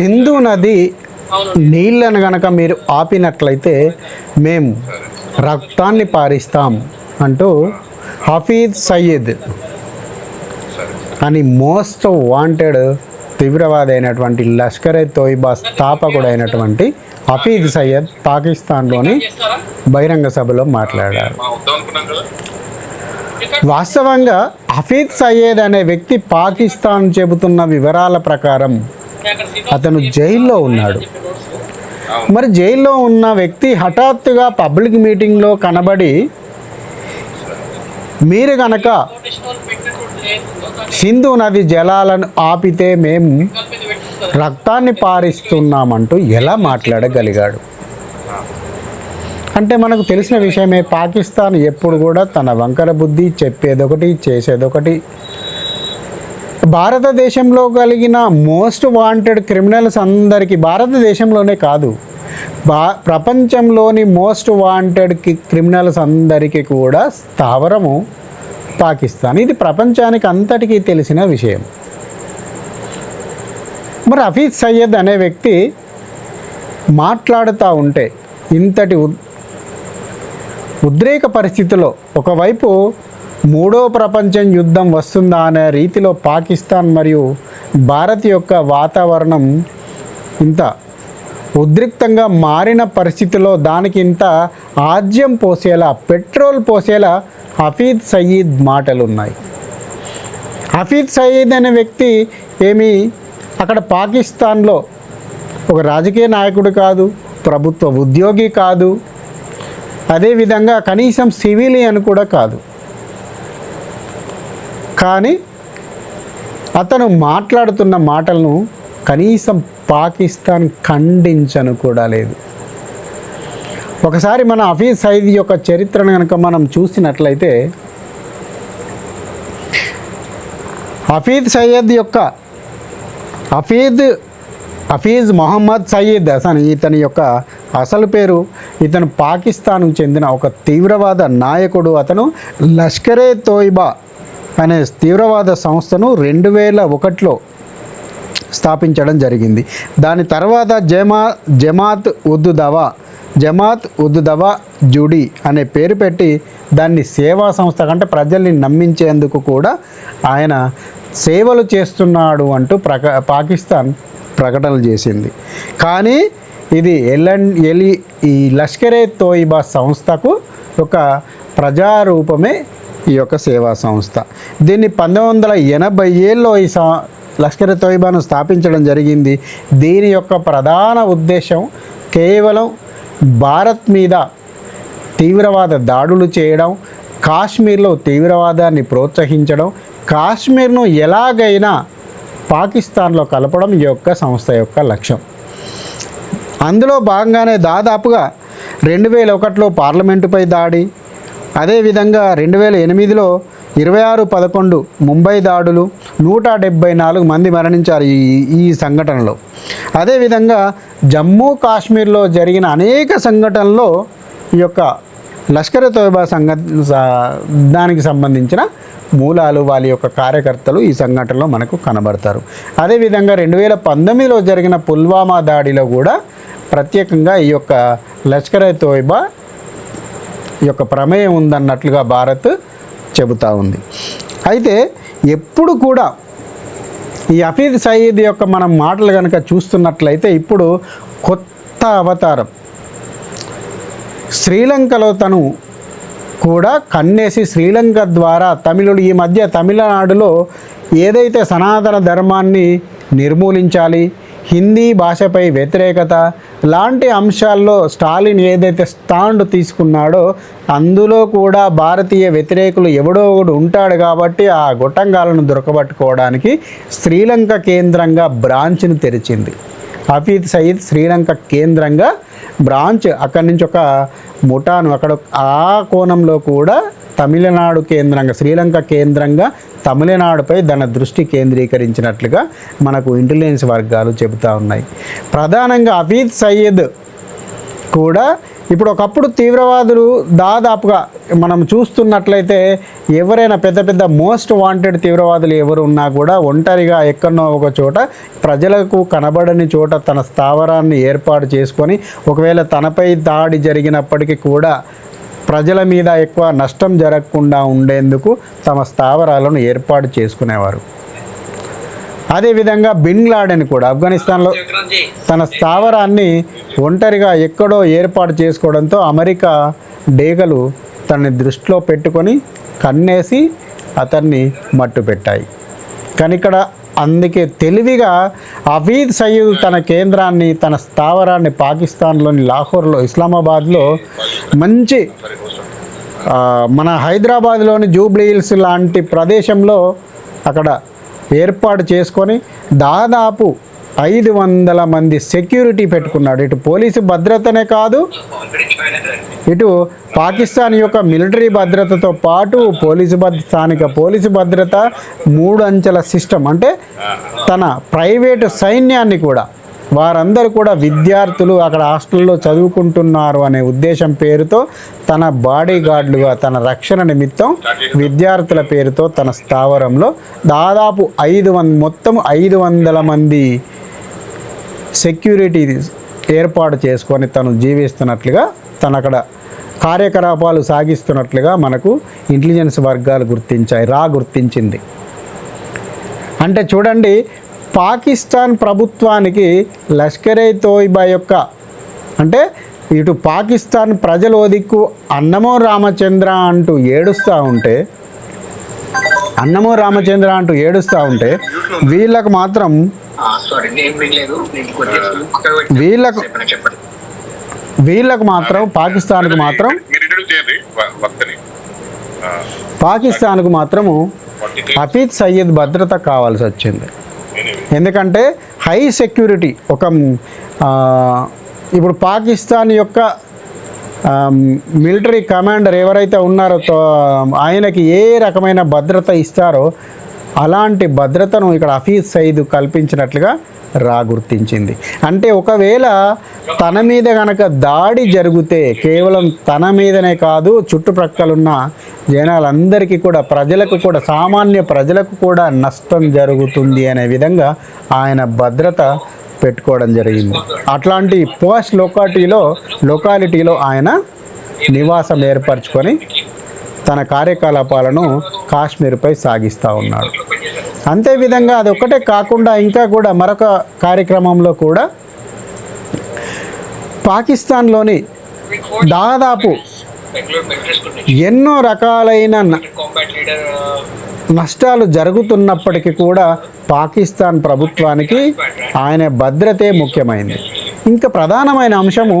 సింధు నది నీళ్ళను గనక మీరు ఆపినట్లయితే మేము రక్తాన్ని పారిస్తాం అంటూ హఫీజ్ సయ్యద్ అని మోస్ట్ వాంటెడ్ తీవ్రవాది అయినటువంటి లష్కర్ ఎ తోయిబా స్థాపకుడైనటువంటి హఫీజ్ సయ్యద్ పాకిస్తాన్లోని బహిరంగ సభలో మాట్లాడారు. వాస్తవంగా హఫీజ్ సయ్యద్ అనే వ్యక్తి పాకిస్తాన్ చెబుతున్న వివరాల ప్రకారం అతను జైల్లో ఉన్నాడు. మరి జైల్లో ఉన్న వ్యక్తి హఠాత్తుగా పబ్లిక్ మీటింగ్లో కనబడి మీరు గనక సింధు నది జలాలను ఆపితే మేము రక్తాన్ని పారిస్తున్నామంటూ ఎలా మాట్లాడగలిగాడు? అంటే మనకు తెలిసిన విషయమే పాకిస్తాన్ ఎప్పుడు కూడా తన వంకర బుద్ధి చెప్పేదొకటి చేసేదొకటి భారతదేశంలో కలిగిన మోస్ట్ వాంటెడ్ క్రిమినల్స్ అందరికీ భారతదేశంలోనే కాదు బా ప్రపంచంలోని మోస్ట్ వాంటెడ్ క్రిమినల్స్ అందరికీ కూడా స్థావరము పాకిస్తాన్. ఇది ప్రపంచానికి అంతటికీ తెలిసిన విషయం. మరి హఫీజ్ సయ్యద్ అనే వ్యక్తి మాట్లాడుతూ ఉంటే ఇంతటి ఉద్- ఉద్రేక పరిస్థితిలో ఒకవైపు మూడో ప్రపంచం యుద్ధం వస్తుందా అనే రీతిలో పాకిస్తాన్ మరియు భారత్ యొక్క వాతావరణం ఇంత ఉద్రిక్తంగా మారిన పరిస్థితిలో దానికి ఇంత ఆజ్యం పోసేలా పెట్రోల్ పోసేలా హఫీద్ సయీద్ మాటలు ఉన్నాయి హఫీద్ సయీద్ అనే వ్యక్తి ఏమి అక్కడ పాకిస్తాన్లో ఒక రాజకీయ నాయకుడు కాదు ప్రభుత్వ ఉద్యోగి కాదు అదేవిధంగా కనీసం సివిలియన్ కూడా కాదు. కానీ అతను మాట్లాడుతున్న మాటలను కనీసం పాకిస్తాన్ ఖండించను కూడా లేదు. ఒకసారి మన హఫీజ్ సయీద్ యొక్క చరిత్రను కనుక మనం చూసినట్లయితే హఫీద్ సయ్యద్ యొక్క హఫీద్ హఫీజ్ మొహమ్మద్ సయీద్ అసలు ఇతని యొక్క అసలు పేరు ఇతను పాకిస్తాన్కు చెందిన ఒక తీవ్రవాద నాయకుడు అతను లష్కరే తోయిబా అనే తీవ్రవాద సంస్థను రెండు వేల ఒకటిలో స్థాపించడం జరిగింది. దాని తర్వాత జమా జమాత్ ఉద్దు దవా జమాత్ ఉద్దు దవా జుడి అనే పేరు పెట్టి దాన్ని సేవా సంస్థ కంటే ప్రజల్ని నమ్మించేందుకు కూడా ఆయన సేవలు చేస్తున్నాడు అంటూ ప్రక పాకిస్తాన్ ప్రకటనలు చేసింది. కానీ ఇది ఎల్ఎన్ ఎలి ఈ లష్కరే తోయిబా సంస్థకు ఒక ప్రజారూపమే ఈ యొక్క సేవా సంస్థ. దీన్ని పంతొమ్మిది వందల ఎనభై ఏళ్ళలో ఈ సా లష్కర్ తోయిబాను స్థాపించడం జరిగింది. దీని యొక్క ప్రధాన ఉద్దేశం కేవలం భారత్ మీద తీవ్రవాద దాడులు చేయడం కాశ్మీర్లో తీవ్రవాదాన్ని ప్రోత్సహించడం కాశ్మీర్ను ఎలాగైనా పాకిస్తాన్లో కలపడం ఈ యొక్క సంస్థ యొక్క లక్ష్యం. అందులో భాగంగానే దాదాపుగా రెండు వేల ఒకటిలో పార్లమెంటుపై దాడి అదేవిధంగా రెండు వేల ఎనిమిదిలో ఇరవై ఆరు పదకొండు ముంబై దాడులు నూట డెబ్బై నాలుగు మంది మరణించారు ఈ ఈ సంఘటనలో. అదేవిధంగా జమ్మూ కాశ్మీర్లో జరిగిన అనేక సంఘటనల్లో ఈ యొక్క లష్కర్ తోయబా సంఘ దానికి సంబంధించిన మూలాలు వాళ్ళ యొక్క కార్యకర్తలు ఈ సంఘటనలో మనకు కనబడతారు. అదేవిధంగా రెండు వేల పంతొమ్మిదిలో జరిగిన పుల్వామా దాడిలో కూడా ప్రత్యేకంగా ఈ యొక్క లష్కర్ తోయబా యొక్క ప్రమేయం ఉందన్నట్లుగా భారత్ చెబుతూ ఉంది. అయితే ఎప్పుడు కూడా ఈ హఫీద్ సయీద్ యొక్క మనం మాటలు కనుక చూస్తున్నట్లయితే ఇప్పుడు కొత్త అవతారం. శ్రీలంకలో తను కూడా కన్నేసి శ్రీలంక ద్వారా తమిళుడు ఈ మధ్య తమిళనాడులో ఏదైతే సనాతన ధర్మాన్ని నిర్మూలించాలి హిందీ భాషపై వ్యతిరేకత లాంటి అంశాల్లో స్టాలిన్ ఏదైతే స్టాండ్ తీసుకున్నాడో అందులో కూడా భారతీయ వ్యతిరేకులు ఎవడో ఒకడు ఉంటాడు కాబట్టి ఆ గొట్టంగాలను దొరకబట్టుకోవడానికి శ్రీలంక కేంద్రంగా బ్రాంచ్ను తెరిచింది. హఫీద్ సయీద్ శ్రీలంక కేంద్రంగా బ్రాంచ్ అక్కడి నుంచి ఒక ముఠాను అక్కడ ఆ కోణంలో కూడా తమిళనాడు కేంద్రంగా శ్రీలంక కేంద్రంగా తమిళనాడుపై తన దృష్టి కేంద్రీకరించినట్లుగా మనకు ఇంటెలిజెన్స్ వర్గాలు చెబుతూ ఉన్నాయి. ప్రధానంగా హఫీద్ సయ్యద్ కూడా ఇప్పుడు ఒకప్పుడు తీవ్రవాదులు దాదాపుగా మనం చూస్తున్నట్లయితే ఎవరైనా పెద్ద పెద్ద మోస్ట్ వాంటెడ్ తీవ్రవాదులు ఎవరు ఉన్నా కూడా ఒంటరిగా ఎక్కడో ఒక చోట ప్రజలకు కనబడని చోట తన స్థావరాన్ని ఏర్పాటు చేసుకొని ఒకవేళ తనపై దాడి జరిగినప్పటికీ కూడా ప్రజల మీద ఎక్కువ నష్టం జరగకుండా ఉండేందుకు తమ స్థావరాలను ఏర్పాటు చేసుకునేవారు. అదేవిధంగా బిన్ లాడెన్ కూడా ఆఫ్ఘనిస్తాన్లో తన స్థావరాన్ని ఒంటరిగా ఎక్కడో ఏర్పాటు చేసుకోవడంతో అమెరికా డేగలు తనని దృష్టిలో పెట్టుకొని కన్నేసి అతన్ని మట్టు పెట్టాయి కానీ ఇక్కడ అందుకే తెలివిగా అవీద్ సయీద్ తన కేంద్రాన్ని తన స్థావరాన్ని పాకిస్తాన్లోని లాహోర్లో ఇస్లామాబాద్లో మంచి మన హైదరాబాద్లోని జూబ్లీ హిల్స్ లాంటి ప్రదేశంలో అక్కడ ఏర్పాటు చేసుకొని దాదాపు ఐదు వందల మంది సెక్యూరిటీ పెట్టుకున్నాడు. ఇటు పోలీసు భద్రతనే కాదు ఇటు పాకిస్తాన్ యొక్క మిలిటరీ భద్రతతో పాటు పోలీసు భద్ర స్థానిక పోలీసు భద్రత మూడు అంచెల సిస్టమ్ అంటే తన ప్రైవేటు సైన్యాన్ని కూడా వారందరూ కూడా విద్యార్థులు అక్కడ హాస్టల్లో చదువుకుంటున్నారు అనే ఉద్దేశం పేరుతో తన బాడీ గార్డులుగా తన రక్షణ నిమిత్తం విద్యార్థుల పేరుతో తన స్థావరంలో దాదాపు ఐదు వంద మొత్తం ఐదు వందల మంది సెక్యూరిటీ ఏర్పాటు చేసుకొని తను జీవిస్తున్నట్లుగా తన అక్కడ కార్యకలాపాలు సాగిస్తున్నట్లుగా మనకు ఇంటెలిజెన్స్ వర్గాలు గుర్తించాయి రా గుర్తించింది. అంటే చూడండి పాకిస్తాన్ ప్రభుత్వానికి లష్కరే తోయిబా యొక్క అంటే ఇటు పాకిస్తాన్ ప్రజలు ఓ దిక్కు అన్నమో రామచంద్ర అంటూ ఏడుస్తూ ఉంటే అన్నమో రామచంద్ర అంటూ ఏడుస్తూ ఉంటే వీళ్ళకు మాత్రం వీళ్ళకు వీళ్ళకు మాత్రం పాకిస్తాన్కు మాత్రం పాకిస్తాన్కు మాత్రము హఫీద్ సయ్యద్ భద్రత కావాల్సి వచ్చింది. ఎందుకంటే హై సెక్యూరిటీ ఒక ఇప్పుడు పాకిస్తాన్ యొక్క మిలిటరీ కమాండర్ ఎవరైతే ఉన్నారో తో- ఆయనకి ఏ రకమైన భద్రత ఇస్తారో అలాంటి భద్రతను ఇక్కడ హఫీజ్ సయీద్ కల్పించినట్లుగా రా గుర్తించింది. అంటే ఒకవేళ తన మీద గనక దాడి జరిగితే కేవలం తన మీదనే కాదు చుట్టుప్రక్కలున్న జనాలందరికీ కూడా ప్రజలకు కూడా సామాన్య ప్రజలకు కూడా నష్టం జరుగుతుంది అనే విధంగా ఆయన భద్రత పెట్టుకోవడం జరిగింది. అట్లాంటి పోస్ట్ లొకాలిటీలో లొకాలిటీలో ఆయన నివాసం ఏర్పరచుకొని తన కార్యకలాపాలను కాశ్మీర్పై సాగిస్తూ ఉన్నాడు. అంతే విధంగా అది ఒకటే కాకుండా ఇంకా కూడా మరొక కార్యక్రమంలో కూడా పాకిస్తాన్లోని దాదాపు ఎన్నో రకాలైన నష్టాలు జరుగుతున్నప్పటికీ కూడా పాకిస్తాన్ ప్రభుత్వానికి ఆయన భద్రతే ముఖ్యమైంది. ఇంకా ప్రధానమైన అంశము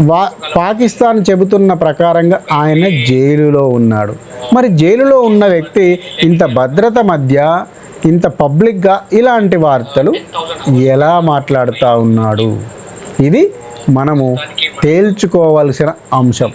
వా పాకిస్తాన్ చెబుతున్న ప్రకారంగా ఆయన జైలులో ఉన్నాడు. మరి జైలులో ఉన్న వ్యక్తి ఇంత భద్రత మధ్య ఇంత పబ్లిక్గా ఇలాంటి వార్తలు ఎలా మాట్లాడుతూ ఉన్నాడు? ఇది మనము తేల్చుకోవలసిన అంశం.